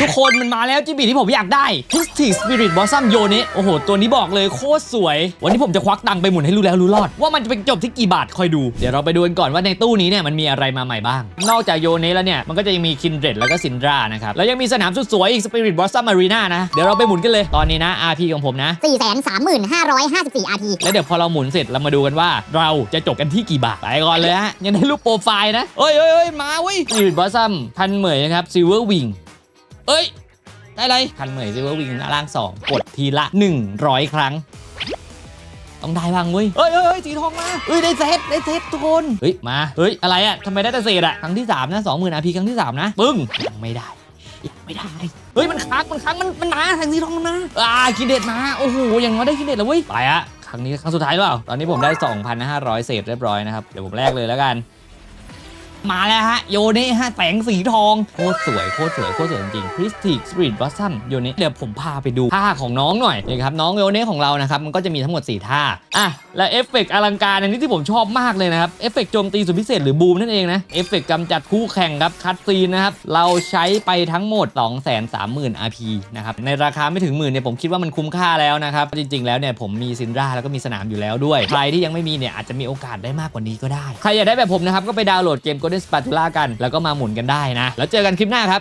ทุกคนมันมาแล้วจิบีที่ผมอยากได้ Mystic Spirit Blossom โยเนะโอ้โห ตัวนี้บอกเลยโคตรสวย วันนี้ผมจะควักตังค์ไปหมุนให้รู้แล้วรู้รอด ว่ามันจะเป็นจบที่กี่บาทคอยดู เดี๋ยวเราไปดูกันก่อนว่าในตู้นี้เนี่ยมันมีอะไรมาใหม่บ้าง นอกจากโยเนะแล้วเนี่ยมันก็จะยังมี Kindred แล้วก็ Syndra นะครับแล้วยังมีสนามสุดสวยอีก Spirit Blossom Arena นะเดี๋ยวเราไปหมุนกันเลยตอนนี้นะ RP ของผมนะ435,554 RT แล้วเดี๋ยวพอเราหมุนเสร็จเรามาดูกันว่า เราจะจบกันที่กี่บาทไปก่อนเลยฮะยังได้รูปโปรไฟล์นะเอ้ยเอ้ยเอ้ยมาเว้ยซีวิตบอสซัมทันเหมยนะครับซิล เวอร์วิงเอ้ย ได้อะไรทันเหมยซิลเวอร์วิงหน้าล่าง 2 กดทีละ 100 ครั้ง ต้องได้บ้างเว้ยเอ้ยเอ้ยเอ้ยสีทองมาเอ้ยได้เซตได้เซตทุกคนเฮ้ยมาเฮ้ยอะไรอะทำไมได้แต่เศษอะครั้งที่3นะ20,000 RP ครั้งที่3นะปึ้งยังไม่ได้ยังไม่ได้ เฮ้ย มันค้างมันค้างมันมันมาทางสีทองมันมาอ่าคินเด็ดมา โอ้โห อย่างน้อยได้คินเด็ดแล้วเว้ย ไปอะครั้งนี้ครั้งสุดท้ายหรือเปล่า ตอนนี้ผมได้ 2,500 เศษเรียบร้อยนะครับ เดี๋ยวผมแลกเลยแล้วกัน มาแล้วฮะ โยเน่ฮะแสงสีทอง โคตรสวยโคตรสวยโคตรสวยจริงๆ Pristic Spirit Blossom โยเน่เดี๋ยวผมพาไปดูท่าของน้องหน่อยนี่ครับน้องโยเน่ของเรานะครับมันก็จะมีทั้งหมด 4 ท่าอะและเอฟเฟกต์อลังการอันนี้ที่ผมชอบมากเลยนะครับเอฟเฟกต์โจมตีสุดพิเศษหรือบูมนั่นเองนะเอฟเฟกต์กำจัดคู่แข่งครับคัดซีนนะครับเราใช้ไปทั้งหมด 230,000 RP นะครับในราคาไม่ถึงหมื่นเนี่ยผมคิดว่ามันคุ้มค่าแล้วนะครับจริงๆแล้วเนี่ยผมมีซินดราแล้วก็มีสนามอยู่แล้วด้วยใครที่ยังไม่มีเนี่ยอาจจะมีโอกาสได้มากกว่านี้ก็ได้ใครอยากได้แบบผมนะครับก็ไปดาวน์โหลดเกม Golden Spatula กัน แล้วก็มาหมุนกันได้นะ แล้วเจอกันคลิปหน้าครับ